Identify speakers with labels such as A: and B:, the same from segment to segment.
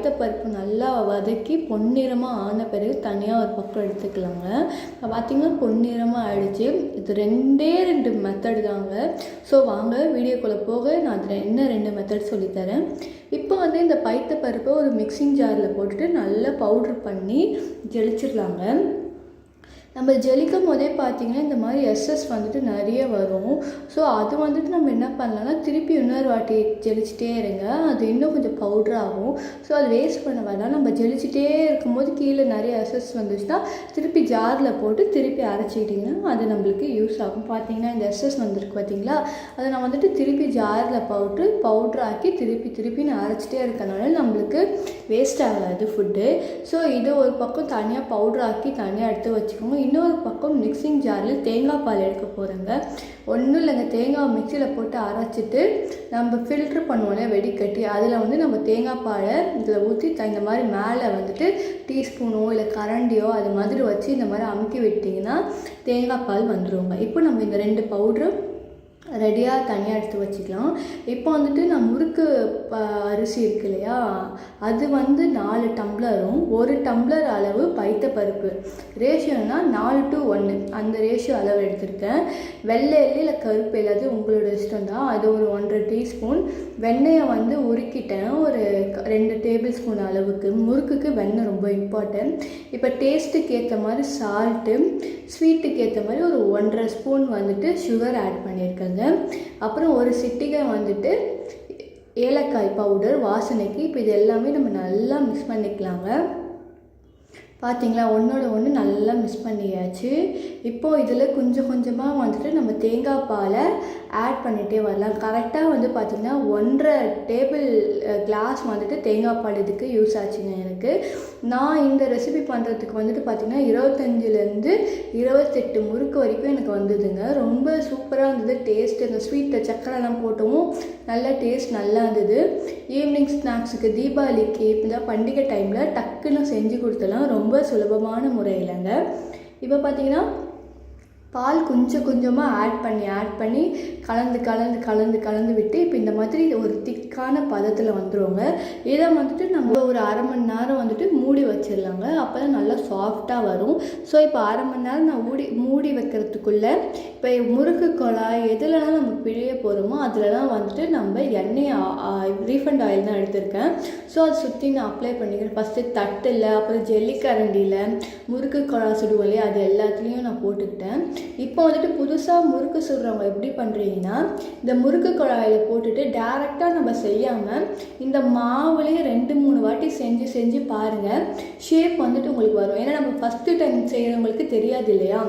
A: பைத்த பருப்பு நல்லா வதக்கி பொன்னிறமாக ஆன பிறகு தனியாக ஒரு பக்கம் எடுத்துக்கலாங்க. இப்போ பார்த்திங்கன்னா பொன்னிறமாக ஆயிடுச்சு. இது ரெண்டே ரெண்டு மெத்தடு தாங்க. ஸோ வாங்க வீடியோக்குள்ளே போக. நான் அதில் என்ன ரெண்டு மெத்தட் சொல்லித்தரேன். இப்போ வந்து இந்த பைத்த பருப்பை ஒரு மிக்சிங் ஜாரில் போட்டுட்டு நல்லா பவுட்ரு பண்ணி ஜெலிச்சிடலாங்க. நம்ம ஜெலிக்கும் போதே பார்த்தீங்கன்னா இந்த மாதிரி எஸ்எஸ் வந்துட்டு நிறைய வரும். ஸோ அது வந்துட்டு நம்ம என்ன பண்ணலாம்னா திருப்பி இன்னொரு வாட்டி ஜெலிச்சிட்டே இருங்க. அது இன்னும் கொஞ்சம் பவுட்ரு ஆகும். ஸோ அது வேஸ்ட் பண்ண வேண்டாம். நம்ம ஜெலிச்சிட்டே இருக்கும்போது கீழே நிறைய எஸ்எஸ் வந்துச்சுன்னா திருப்பி ஜாரில் போட்டு திருப்பி அரைச்சிக்கிட்டிங்கன்னா அது நம்மளுக்கு யூஸ் ஆகும். பார்த்தீங்கன்னா இந்த எஸ்எஸ் வந்திருக்கு பார்த்தீங்களா அதை நான் வந்துட்டு திருப்பி ஜாரில் போட்டு பவுட்ரு ஆக்கி திருப்பி திருப்பி நான் அரைச்சிட்டே இருக்கனால நம்மளுக்கு வேஸ்ட் ஆகாது ஃபுட்டு ஸோ இதை ஒரு பக்கம் தனியாக பவுட்ரு ஆக்கி தனியாக எடுத்து வச்சுக்கோங்க. இன்னொரு பக்கம் மிக்சிங் ஜாரில் தேங்காய் பால் எடுக்க போகிறேங்க ஒன்றும் இல்லைங்க தேங்காய் மிக்சியில் போட்டு அரைச்சிட்டு நம்ம ஃபில்ட்ரு பண்ணுவோம்ல வெடிக்கட்டி. அதில் வந்து நம்ம தேங்காய் பாலை இதில் ஊற்றி இந்த மாதிரி மேலே வந்துட்டு டீஸ்பூனோ இல்லை கரண்டியோ அது மாதிரி வச்சு இந்த மாதிரி அமுக்கி விட்டிங்கன்னா தேங்காய் பால் வந்துடுவோங்க இப்போ நம்ம இந்த ரெண்டு பவுட்ரு ரெடியாக தனியாக எடுத்து வச்சுக்கலாம். இப்போ வந்துட்டு நான் முறுக்கு ப அரிசி இருக்கு இல்லையா? அது வந்து நாலு டம்ளரும் ஒரு டம்ளர் அளவு பைத்த பருப்பு. ரேஷியோனா நாலு டு ஒன்று அந்த ரேஷியோ அளவு எடுத்திருக்கேன். வெள்ளை எள்ளு இல்லை கருப்பு எல்லாத்தையும் உங்களோட இஷ்டம் தான் அது ஒரு ஒன்றரை டீஸ்பூன் வெண்ணெயை வந்து உருக்கிட்டேன். ஒரு ரெண்டு டேபிள் ஸ்பூன் அளவுக்கு. முறுக்குக்கு வெண்ணெய் ரொம்ப இம்பார்ட்டன்ட் இப்போ டேஸ்ட்டுக்கு ஏற்ற மாதிரி சால்ட்டு ஸ்வீட்டுக்கு ஏற்ற மாதிரி ஒரு ஒன்றரை ஸ்பூன் வந்துட்டு சுகர் ஆட் பண்ணியிருக்கேங்க. அப்புறம் ஒரு சிட்டிகை வந்துட்டு ஏலக்காய் பவுடர் வாசனைக்கு இப்போ இது எல்லாமே நம்ம நல்லா மிக்ஸ் பண்ணிக்கலாங்க. பார்த்தீங்களா ஒன்றோட ஒன்று நல்லா மிக்ஸ் பண்ணியாச்சு. இப்போது இதில் கொஞ்சம் கொஞ்சமாக வந்துட்டு நம்ம தேங்காய் பாலை ஆட் பண்ணிகிட்டே வரலாம். கரெக்டாக வந்து பார்த்திங்கன்னா ஒன்றரை டேபிள் கிளாஸ் வந்துட்டு தேங்காய் பால் இதுக்கு யூஸ் ஆச்சுங்க எனக்கு. நான் இந்த ரெசிபி பண்ணுறதுக்கு வந்துட்டு பார்த்திங்கன்னா இருபத்தஞ்சிலேருந்து இருபத்தெட்டு முறுக்கு வரைக்கும் எனக்கு வந்ததுங்க. ரொம்ப சூப்பராக இருந்தது. டேஸ்ட் இந்த ஸ்வீட்டை சக்கரைலாம் போட்டவும் நல்ல டேஸ்ட் நல்லா இருந்தது. ஈவினிங் ஸ்நாக்ஸுக்கு தீபாவளிக்கு இப்போ பண்டிகை டைமில் டக்குன்னு செஞ்சு கொடுத்தலாம். ரொம்ப ரொம்ப சுலபமான முறையிலங்க. இப்போ பார்த்தீங்கன்னா பால் கொஞ்சம் கொஞ்சமாக ஆட் பண்ணி ஆட் பண்ணி கலந்து கலந்து கலந்து கலந்து விட்டு இப்போ இந்த மாதிரி ஒரு திக்கான பதத்தில் வந்துடுவோங்க இதை வந்துட்டு நம்ம ஒரு அரை மணி நேரம் வந்துட்டு மூடி வச்சிடலாங்க. அப்போ தான் நல்லா சாஃப்டாக வரும். ஸோ இப்போ அரை மணி நேரம் நான் மூடி மூடி வைக்கிறதுக்குள்ளே இப்போ முறுக்கு குழாய் எதுலலாம் நம்ம பிழிய போகிறோமோ அதுலலாம் வந்துட்டு நம்ம எண்ணெய் ரீஃபண்ட் ஆயில் தான் எடுத்திருக்கேன். ஸோ அதை சுற்றி நான் அப்ளை பண்ணிக்கிறேன். ஃபஸ்ட்டு தட்டில் அப்புறம் ஜெல்லிக்கரண்டியில் முறுக்கு குழாய் சுடுவோம் இல்லையா அது எல்லாத்துலேயும் நான் போட்டுக்கிட்டேன். இப்போ வந்துட்டு புதுசாக முறுக்கு சுடுறவங்க எப்படி பண்ணுறீங்கன்னா இந்த முறுக்கு குழாயில் போட்டுட்டு டேரெக்டாக நம்ம செய்யாமல் இந்த மாவுலேயே ரெண்டு மூணு வாட்டி செஞ்சு செஞ்சு பாருங்கள் ஷேப் வந்துட்டு உங்களுக்கு வரும். ஏன்னா நம்ம ஃபஸ்ட்டு டைம் செய்கிறவங்களுக்கு தெரியாது இல்லையா?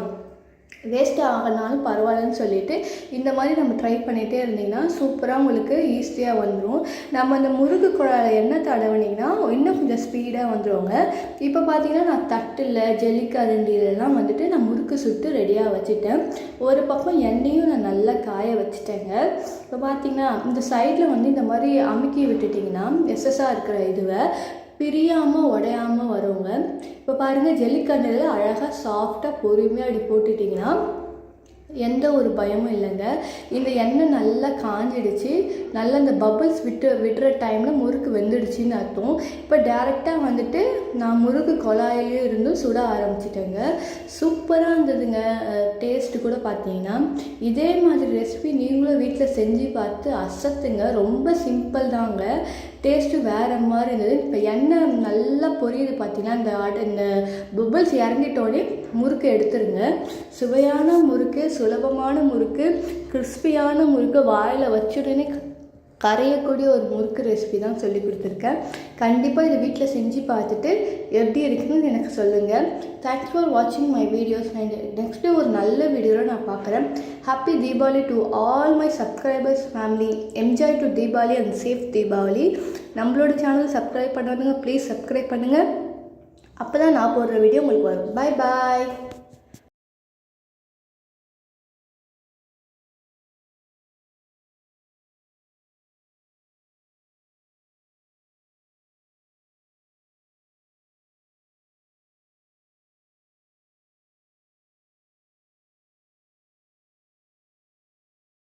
A: வேஸ்ட் ஆகனாலும் பரவாயில்லன்னு சொல்லிட்டு இந்த மாதிரி நம்ம ட்ரை பண்ணிகிட்டே இருந்தீங்கன்னா சூப்பராக உங்களுக்கு ஈஸியாக வந்துடும் நம்ம அந்த முருகு குழாயில் எண்ணெய் தடவினீங்கன்னா இன்னும் கொஞ்சம் ஸ்பீடாக வந்துடுவாங்க இப்போ பார்த்தீங்கன்னா நான் தட்டில் ஜெல்லிக்கரண்டிலெலாம் வந்துட்டு நான் முறுக்கு சுட்டு ரெடியாக வச்சுட்டேன். ஒரு பக்கம் எண்ணெயும் நான் நல்லா காய வச்சுட்டேங்க. இப்போ பார்த்தீங்கன்னா இந்த சைடில் வந்து இந்த மாதிரி அமுக்கி விட்டுட்டிங்கன்னா எஸ்எஸ்ஸாக இருக்கிற இதுவை பிரியாமல் உடையாமல் வருங்க. இப்போ பாருங்கள் ஜல்லிக்கண்ணில் அழகாக சாஃப்டாக பொறுமையாக அப்படி போட்டுட்டிங்கன்னா எந்த ஒரு பயமும் இல்லைங்க. இந்த எண்ணெய் நல்லா காஞ்சிடுச்சு. நல்லா இந்த பபுள்ஸ் விட்டு விடுற டைமில் முறுக்கு வெந்துடுச்சின்னு அர்த்தம். இப்போ டேரெக்டாக வந்துட்டு நான் முறுக்கு குழாயிலையும் இருந்தும் சுட ஆரம்பிச்சிட்டேங்க. சூப்பராக இருந்ததுங்க. டேஸ்ட்டு கூட பார்த்தீங்கன்னா. இதே மாதிரி ரெசிபி நீங்களும் வீட்டில் செஞ்சு பார்த்து அசத்துங்க. ரொம்ப சிம்பிள் தாங்க. டேஸ்ட்டு வேறு மாதிரி இருந்தது. இப்போ எண்ணெய் நல்லா பொரியுது பார்த்தீங்கன்னா இந்த ஆட் இந்த பபுள்ஸ் இறங்கிட்டோடனே முறுக்கு எடுத்துருங்க. சுவையான முறுக்கு சுலபமான முறுக்கு கிறிஸ்பியான முறுக்கு வாயில் வச்சுடனே கரையக்கூடிய ஒரு முறுக்கு ரெசிபி தான் சொல்லி கொடுத்துருக்கேன். கண்டிப்பாக இதை வீட்டில் செஞ்சு பார்த்துட்டு எப்படி இருக்குதுன்னு எனக்கு சொல்லுங்கள் தேங்க்ஸ் ஃபார் வாட்சிங் மை வீடியோஸ் நான் நெக்ஸ்ட்டு ஒரு நல்ல வீடியோவில் நான் பார்க்குறேன். Happy Deepavali to all my subscribers family enjoy to Deepavali and safe Deepavali நம்மளோட சேனல் சப்ஸ்கிரைப் பண்ணாதுங்க ப்ளீஸ் சப்ஸ்கிரைப் பண்ணுங்கள் அப்போ தான் நான் போடுற வீடியோ உங்களுக்கு வரும். பாய் பாய்